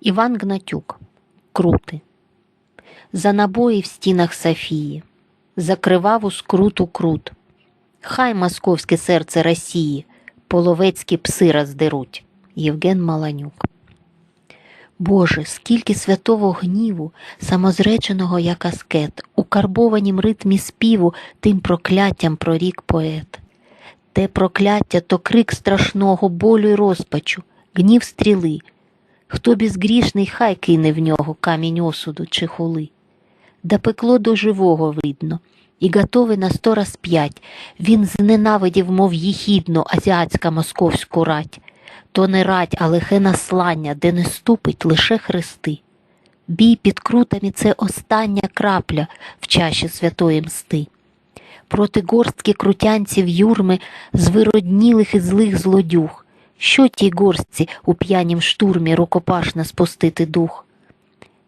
Іван Гнатюк. Крути. За набої в стінах Софії, за криваву скруту крут. Хай московське серце Росії, половецькі пси роздеруть. Євген Маланюк. Боже, скільки святого гніву, самозреченого як аскет, у карбованім ритмі співу тим прокляттям прорік поет. Те прокляття то крик страшного болю й розпачу, гнів стріли. Хто безгрішний, хай кине в нього камінь осуду чи хули. Да пекло до живого видно, і готовий на сто раз п'ять. Він зненавидів, мов їхідну, азіатська московську рать. То не рать, а лихе наслання, де не ступить лише хрести. Бій під крутами це остання крапля в чаші святої мсти. Проти горстки крутянців юрми звироднілих і злих злодюг. Що тій горстці у п'янім штурмі рукопашно спустити дух?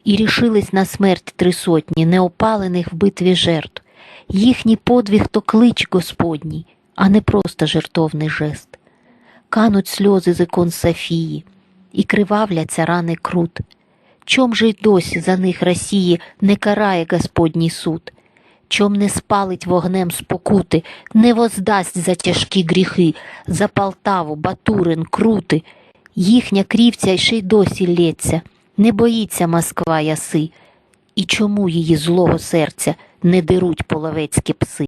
І рішились на смерть три сотні неопалених в битві жертв. Їхній подвиг то клич Господній, а не просто жертовний жест. Кануть сльози з ікон Софії, і кривавляться рани крут. Чом же й досі за них Росії не карає Господній суд? Чом не спалить вогнем спокути, не воздасть за тяжкі гріхи, за Полтаву, Батурин, Крути. Їхня крівця ще й досі лється, не боїться Москва яси. І чому її злого серця не деруть половецькі пси?